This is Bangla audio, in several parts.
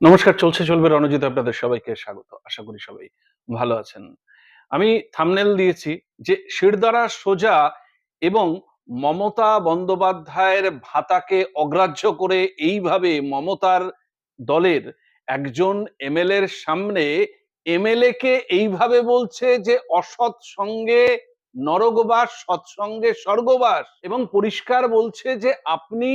নমস্কার, চলছে, চলবে। রণজিৎ আপনাদের সবাইকে স্বাগত। আশা করি সবাই ভালো আছেন। আমি থামনেল দিয়েছি যে শিরদারা সোজা এবং মমতা বন্দ্যোপাধ্যায়ের ভাতাকে অগ্রাহ্য করে এইভাবে মমতার দলের একজন এমএলএর সামনে এমএলএ কে এইভাবে বলছে যে অসৎ সঙ্গে নরকবাস সৎসঙ্গে স্বর্গবাস এবং পরিষ্কার বলছে যে আপনি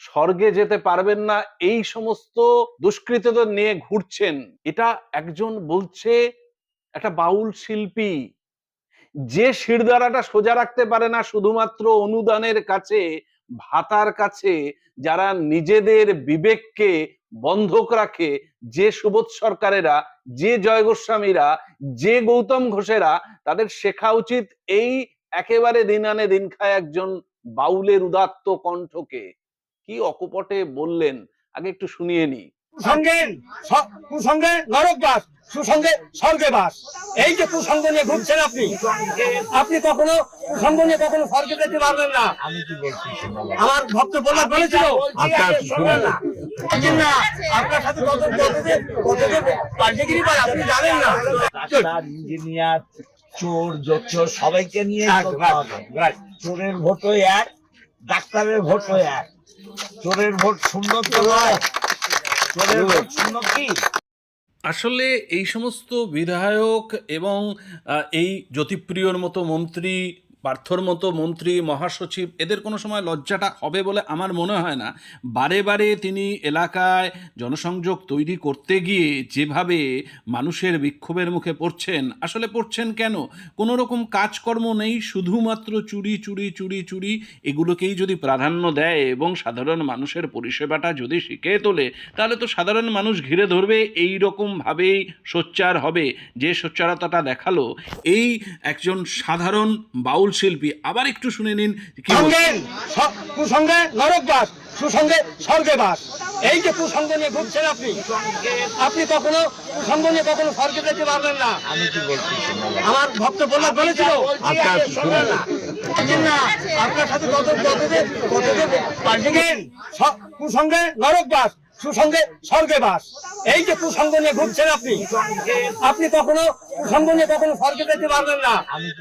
স্বর্গে যেতে পারবেন না, এই সমস্ত দুষ্কৃতদের নিয়ে ঘুরছেন। এটা একজন বলছে, একটা বাউল শিল্পী, যে শিরদাঁড়াটা সোজা রাখতে পারে না শুধুমাত্র অনুদানের কাছে, ভাতার কাছে, যারা নিজেদের বিবেককে বন্ধক রাখে, যে সুবোধ সরকারেরা, যে জয় গোস্বামীরা যে গৌতম ঘোষেরা, তাদের শেখা উচিত এই একেবারে দিন আনে দিন খায় একজন বাউলের উদাত্ত কণ্ঠকে। কি অকপটে বললেন? আগে একটু শুনিয়ে নি কুসঙ্গে স- কুসঙ্গে নরক বাস সুসঙ্গে স্বর্গে বাস এই যে কুসঙ্গ নিয়ে ঘুরছেন আপনি আপনি কখনো কুসঙ্গ নিয়ে কখনো স্বর্গে যেতে পারবেন না। আমি কি বলছি শোনো না। আমার ভক্ত বলেছিল শুনুন না। বলছেন না আপনার সাথে কত কতদের কতদের পাল্টেগিরি করে আপনি জানেন না। ইঞ্জিনিয়ার চোর সবাইকে নিয়ে. চোরের ভোটও এক ডাক্তারের ভোটও এক। ভোট শূন্য তো ভোট শূন্য কি? আসলে এই সমস্ত বিধায়ক এবং এই জ্যোতিপ্রিয়র মতো মন্ত্রী পার্থর মতো মন্ত্রী, মহাসচিব, এদের কোনো সময় লজ্জাটা হবে বলে আমার মনে হয় না। বারে বারে তিনি এলাকায় জনসংযোগ তৈরি করতে গিয়ে যেভাবে মানুষের বিক্ষোভের মুখে পড়ছেন, আসলে পড়ছেন কেন? কোনো রকম কাজকর্ম নেই, শুধুমাত্র চুরি চুরি চুরি চুরি, এগুলোকেই যদি প্রাধান্য দেয় এবং সাধারণ মানুষের পরিষেবাটা যদি শিখে তোলে, তাহলে তো সাধারণ মানুষ ঘিরে ধরবে, এই রকমভাবেই সোচ্চার হবে। যে সোচ্চারতাটা দেখাল, এই একজন সাধারণ বাউল শিল্পী আবার একটু শুনে নিন। সঙ্গে কুসঙ্গে নরক বাস সুসঙ্গে স্বর্গে বাস এই যে কুসঙ্গ নিয়ে ঘুরছেন আপনি আপনি কখনো কুসঙ্গ নিয়ে কখনো স্বর্গে যেতে পারবেন না। আমি কি বলছি আমার ভক্ত বললাম বলেছিল। আচ্ছা, না। আপনার সাথে কত কতদের কতদের কুসঙ্গে নরক বাস সুসঙ্গে স্বর্গে বাস এই যে কুসঙ্গ নিয়ে ঘুরছেন আপনি আপনি কখনো কুসঙ্গ নিয়ে কখনো স্বর্গে যেতে পারবেন না।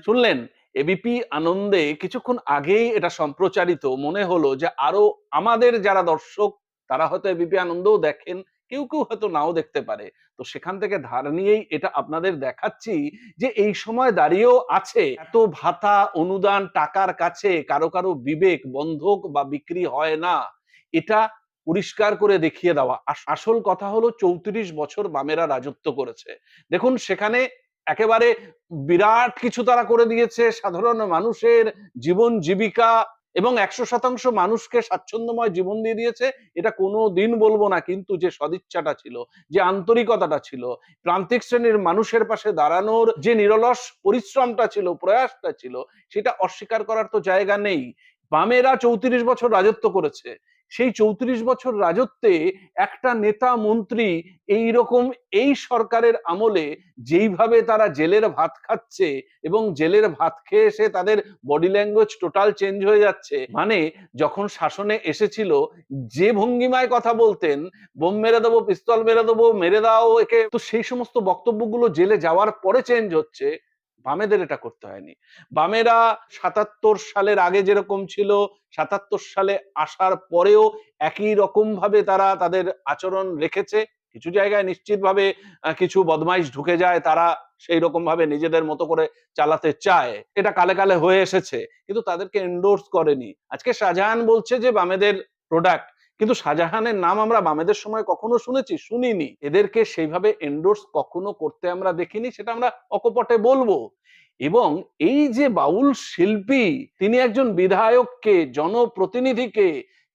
শুনলেন? এবিপি আনন্দে কিছুক্ষণ আগেই এটা সম্প্রচারিত, মনে হলো যে আরও আমাদের যারা দর্শক, তারা হয়তো এবিপি আনন্দও দেখেন, কেউ কেউ হয়তো নাও দেখতে পারে। তো সেখান থেকে ধার নিয়েই এটা আপনাদের দেখাচ্ছি যে এই সময় দাঁড়িয়েও আছে। এত ভাতা, অনুদান, টাকার কাছে কারও কারও বিবেক বন্ধক বা বিক্রি হয় না। এটা পরিষ্কার করে দেখিয়ে দেওয়া। আসল কথা হলো চৌত্রিশ বছর বামেরা রাজত্ব করেছে। দেখুন, সেখানে একেবারে বিরাট কিছু তারা করে দিয়েছে। সাধারণ মানুষের জীবন জীবিকা এবং একশো শতাংশ মানুষকে স্বাচ্ছন্দ্যময় জীবন দিয়ে দিয়েছে। এটা কোনো দিন বলব না, কিন্তু যে সদিচ্ছাটা ছিল, যে আন্তরিকতাটা ছিল, প্রান্তিক শ্রেণির মানুষের পাশে দাঁড়ানোর যে নিরলস পরিশ্রমটা ছিল, প্রয়াসটা ছিল, সেটা অস্বীকার করার তো জায়গা নেই। বামেরা চৌত্রিশ বছর রাজত্ব করেছে। সেই চৌত্রিশ বছর রাজত্বে একটা নেতা মন্ত্রী এই রকম এই সরকারের আমলে যেইভাবে তারা জেলের ভাত খাচ্ছে এবং জেলের ভাত খেয়ে এসে তাদের বডি ল্যাঙ্গুয়েজ টোটাল চেঞ্জ হয়ে যাচ্ছে মানে যখন শাসনে এসেছিল, যে ভঙ্গিমায় কথা বলতেন, বোম মেরে দেবো, পিস্তল মেরে দেবো, মেরে দাও একে, তো সেই সমস্ত বক্তব্যগুলো জেলে যাওয়ার পরে চেঞ্জ হচ্ছে। বামেদের এটা করতে হয়নি। বামেরা সাতাত্তর সালের আগে যেরকম ছিল, সাতাত্তর সালে আসার পরেও একই রকম ভাবে তারা তাদের আচরণ রেখেছে। কিছু জায়গায় নিশ্চিতভাবে কিছু বদমাইশ ঢুকে যায়, তারা সেই রকম ভাবে নিজেদের মতো করে চালাতে চায়। এটা কালে কালে হয়ে এসেছে, কিন্তু তাদেরকে এন্ডোর্স করেনি। আজকে শাহজাহান বলছে যে, বামেদের প্রোডাক্ট কিন্তু শাহজাহানের নাম আমরা বামেদের সময় কখনো শুনেছি, শুনিনি। এদেরকে সেইভাবে এন্ডোর্স কখনো করতে আমরা দেখিনি, সেটা আমরা অকপটে বলব। এবং এই যে বাউল শিল্পী, তিনি একজন বিধায়ককে, জনপ্রতিনিধিকে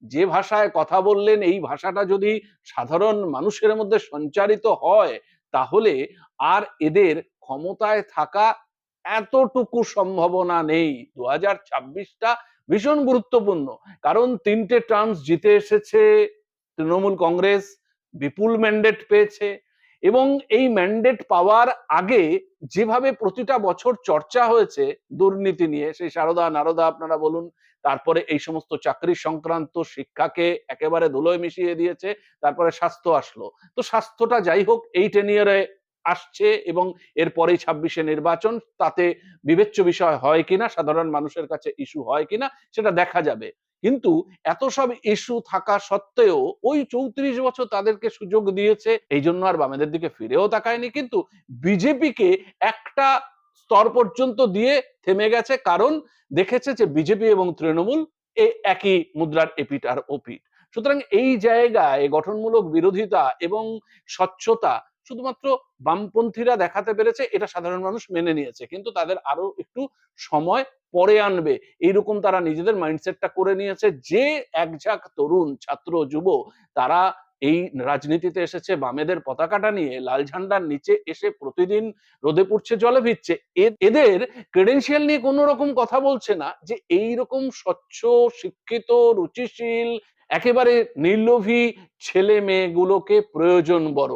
যে ভাষায় কথা বললেন, এই ভাষাটা যদি সাধারণ মানুষের মধ্যে সঞ্চারিত হয়, তাহলে আর এদের ক্ষমতায় থাকা এতটুকু সম্ভাবনা নেই। দু হাজার ছাব্বিশটা ভীষণ গুরুত্বপূর্ণ। কারণ তিনটে টার্মস জিতে এসেছে, তৃণমূল কংগ্রেস, বিপুল ম্যান্ডেট পেয়েছে এবং এই ম্যান্ডেট পাওয়ার আগে যেভাবে প্রতিটা বছর চর্চা হয়েছে দুর্নীতি নিয়ে, সেই সারদা নারদা আপনারা বলুন, তারপরে এই সমস্ত চাকরি সংক্রান্ত শিক্ষাকে একেবারে ধুলোয় মিশিয়ে দিয়েছে, তারপরে স্বাস্থ্য আসলো। তো স্বাস্থ্যটা যাই হোক এই টেনিয়ারে আসছে এবং এরপরেই ছাব্বিশে নির্বাচন, তাতে বিবেচ্য বিষয় হয় কিনা, সাধারণ মানুষের কাছে ইস্যু হয় কিনা, সেটা দেখা যাবে। কিন্তু এত সব ইস্যু থাকা সত্ত্বেও ওই চৌত্রিশ বছর তাদেরকে সুযোগ দিয়েছে, এই জন্য আর বামেদের দিকে ফিরেও তাকায়নি। কিন্তু বিজেপিকে একটা স্তর পর্যন্ত দিয়ে থেমে গেছে, কারণ দেখেছে যে বিজেপি এবং তৃণমূল এ একই মুদ্রার এপিট আর ওপিট সুতরাং এই জায়গায় গঠনমূলক বিরোধিতা এবং স্বচ্ছতা শুধুমাত্র বামপন্থীরা দেখাতে পেরেছে, এটা সাধারণ মানুষ মেনে নিয়েছে। কিন্তু তাদের আরও একটু সময় পরে আনবে। এইরকম তারা নিজেদের মাইন্ডসেটটা করে নিয়েছে যে একঝাক তরুণ, ছাত্র, যুব, তারা এই রাজনীতিতে এসেছে, বামেদের পতাকাটা নিয়ে, লাল ঝান্ডার নিচে এসে প্রতিদিন রোদে পুড়ছে, জলে ভিজছে। এদের ক্রেডেন্সিয়াল নিয়ে কোনো রকম কথা বলছে না যে এই রকম স্বচ্ছ, শিক্ষিত, রুচিশীল, একেবারে নির্লোভী ছেলে মেয়েগুলোকে প্রয়োজন বড়।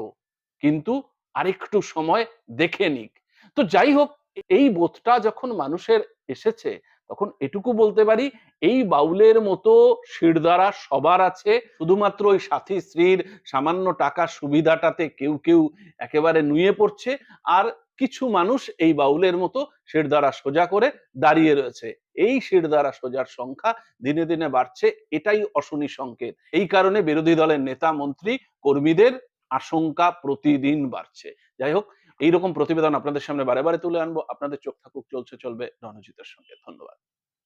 কিন্তু আরেকটু সময় দেখে নিক। তো যাই হোক এই বোধটা যখন মানুষের এসেছে, তখন এটুকু বলতে পারি, এই বাউলের মতো শিরদারা সবার আছে, শুধুমাত্র ওই সাথী স্ত্রীর সামান্য টাকা সুবিধাটাতে কেউ কেউ একেবারে নুয়ে পড়ছে, আর কিছু মানুষ এই বাউলের মতো শিরদারা সোজা করে দাঁড়িয়ে রয়েছে। এই শিরদারা সোজার সংখ্যা দিনে দিনে বাড়ছে, এটাই অশনি সংকেত। এই কারণে বিরোধী দলের নেতা, মন্ত্রী, কর্মীদের আশঙ্কা প্রতিদিন বাড়ছে। যাই হোক, এইরকম প্রতিবেদন আপনাদের সামনে বারে বারে তুলে আনব। আপনাদের চোখ থাকুক, চলছে, চলবে রণজিতের সঙ্গে। ধন্যবাদ।